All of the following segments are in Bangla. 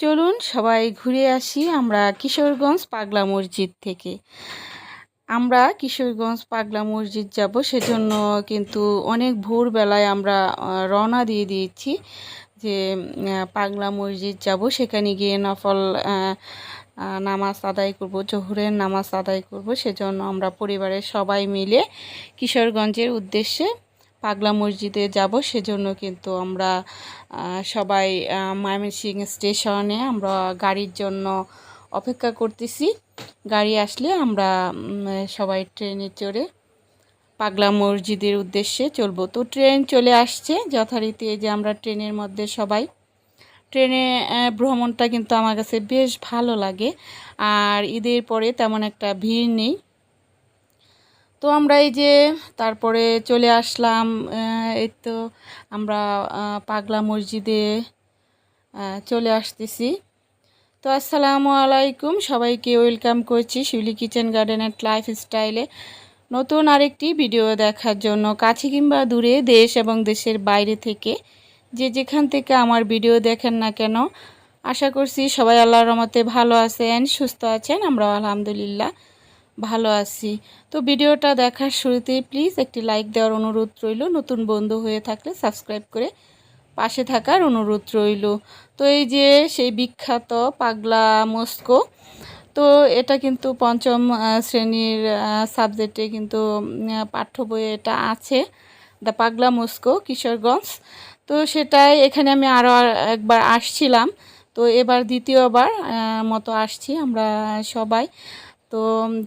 চলুন সবাই ঘুরে আসি আমরা কিশোরগঞ্জ পাগলা মসজিদ থেকে। আমরা কিশোরগঞ্জ পাগলা মসজিদ যাব, সেজন্য কিন্তু অনেক ভোরবেলায় আমরা রওনা দিয়ে দিয়েছি যে পাগলা মসজিদ যাব। সেখানে গিয়ে নফল নামাজ আদায় করব, জোহরের নামাজ আদায় করব। সেজন্য আমরা পরিবারের সবাই মিলে কিশোরগঞ্জের উদ্দেশ্যে পাগলা মসজিদে যাব, সেজন্য কিন্তু আমরা সবাই ময়মনসিং স্টেশনে আমরা গাড়ির জন্য অপেক্ষা করতেছি। গাড়ি আসলে আমরা সবাই ট্রেনে চড়ে পাগলা মসজিদের উদ্দেশ্যে চলবো। তো ট্রেন চলে আসছে যথারীতি যে আমরা ট্রেনের মধ্যে সবাই। ট্রেনে ভ্রমণটা কিন্তু আমার কাছে বেশ ভালো লাগে। আর ঈদের পরে তেমন একটা ভিড় নেই। তো আমরা এই যে তারপরে চলে আসলাম এই তো আমরা পাগলা মসজিদে চলে আসতেছি। তো আসসালামু আলাইকুম, সবাইকে ওয়েলকাম করছি Shiuli kitchen garden and life স্টাইলে নতুন আরেকটি ভিডিও দেখার জন্য কাছে কিংবা দূরে দেশ এবং দেশের বাইরে থেকে যে যেখান থেকে আমার ভিডিও দেখেন না কেন, আশা করছি সবাই আল্লাহর রহমতে ভালো আছেন, সুস্থ আছেন, আমরাও আলহামদুলিল্লাহ। ভালো আছি। তো ভিডিওটা দেখার শুরুতেই প্লিজ একটি লাইক দেওয়ার অনুরোধ রইল। নতুন বন্ধু হয়ে থাকলে সাবস্ক্রাইব করে পাশে থাকার অনুরোধ রইল। তো এই যে সেই বিখ্যাত পাগলা মস্কো, তো এটা কিন্তু পঞ্চম শ্রেণির সাবজেক্টে কিন্তু পাঠ্য বইয়ে এটা আছে, দ্য পাগলা মস্কো, কিশোরগঞ্জ। তো সেটাই এখানে আমি আরও একবার আসছিলাম। তো এবার দ্বিতীয়বার মতো আসছি আমরা সবাই। তো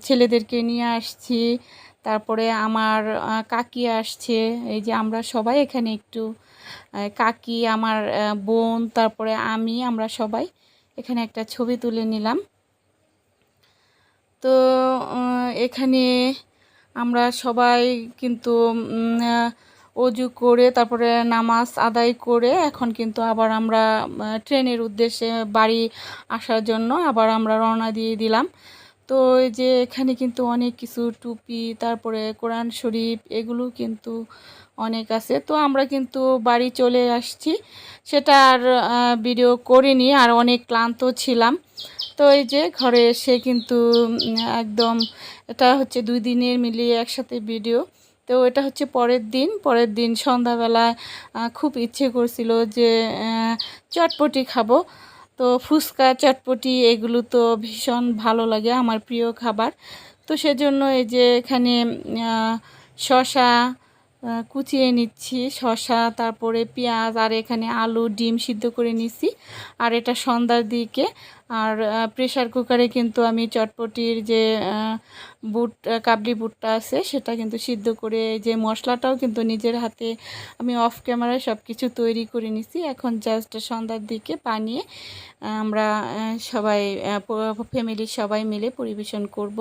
ছেলেদেরকে নিয়ে আসছি। তারপরে আমার কাকি আসছে। এই যে আমরা সবাই এখানে একটু কাকি, আমার বোন, তারপরে আমি, আমরা সবাই এখানে একটা ছবি তুলে নিলাম। তো এখানে আমরা সবাই কিন্তু অজু করে, তারপরে নামাজ আদায় করে, এখন কিন্তু আবার আমরা ট্রেনের উদ্দেশ্যে বাড়ি আসার জন্য আবার আমরা রওনা দিয়ে দিলাম। তো এই যে এখানে কিন্তু অনেক কিছু, টুপি, তারপরে কোরআন শরীফ, এগুলো কিন্তু অনেক আছে। তো আমরা কিন্তু বাড়ি চলে আসছি। সেটা আর ভিডিও করিনি, আর অনেক ক্লান্ত ছিলাম। তো এই যে ঘরে এসে কিন্তু একদম এটা হচ্ছে দুই দিনের মিলিয়ে একসাথে ভিডিও তো এটা হচ্ছে পরের দিন। পরের দিন সন্ধ্যাবেলায় খুব ইচ্ছে করছিল যে চটপটি খাব। তো ফুচকা, চটপটি এগুলো তো ভীষণ ভালো লাগে আমার প্রিয় খাবার। তো সেজন্য এই যে এখানে শশা কুচিয়ে নিচ্ছি, শসা, তারপরে পেঁয়াজ, আর এখানে আলু, ডিম সিদ্ধ করে নিচ্ছি আর এটা সন্ধ্যার দিকে। আর প্রেশার কুকারে কিন্তু আমি চটপটির যে বুট কাবলি বুটটা আছে, সেটা কিন্তু সিদ্ধ করে যে মশলাটাও কিন্তু নিজের হাতে আমি অফ ক্যামেরায় সব কিছু তৈরি করে নিছি। এখন জাস্ট সন্ধ্যার দিকে বানিয়ে আমরা সবাই ফ্যামিলির সবাই মিলে পরিবেশন করব।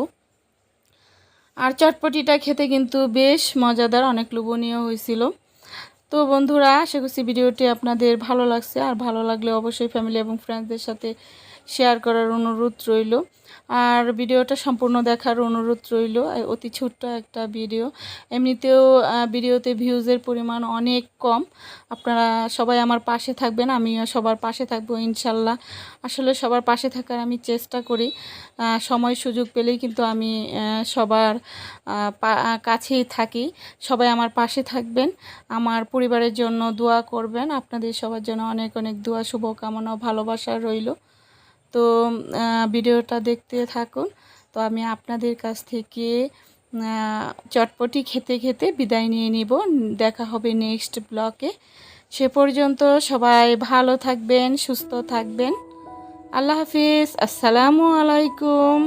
আর চটপটিটা খেতে কিন্তু বেশ মজাদার, অনেক লোভনীয় হয়েছিল। তো বন্ধুরা, আশা করছি ভিডিওটি আপনাদের ভালো লাগছে। আর ভালো লাগলে অবশ্যই ফ্যামিলি এবং ফ্রেন্ডসদের সাথে শেয়ার করার অনুরোধ রইল। আর ভিডিওটা সম্পূর্ণ দেখার অনুরোধ রইল। অতি ছোট্ট একটা ভিডিও। এমনিতেও ভিডিওতে ভিউজের পরিমাণ অনেক কম। আপনারা সবাই আমার পাশে থাকবেন, আমিও সবার পাশে থাকব, ইনশাল্লাহ। আসলে সবার পাশে থাকার আমি চেষ্টা করি। সময় সুযোগ পেলেই কিন্তু আমি সবার কাছেই থাকি। সবাই আমার পাশে থাকবেন। আমার পরিবারের জন্য দোয়া করবেন। আপনাদের সবার জন্য অনেক অনেক দোয়া, শুভকামনা, ভালোবাসা রইল। তো ভিডিওটা দেখতে থাকুন। তো আমি আপনাদের কাছ থেকে চটপটি খেতে খেতে বিদায় নিয়ে নিব। দেখা হবে নেক্সট ব্লকে। সে পর্যন্ত সবাই ভালো থাকবেন, সুস্থ থাকবেন। আল্লাহ হাফিজ। আসসালামু আলাইকুম।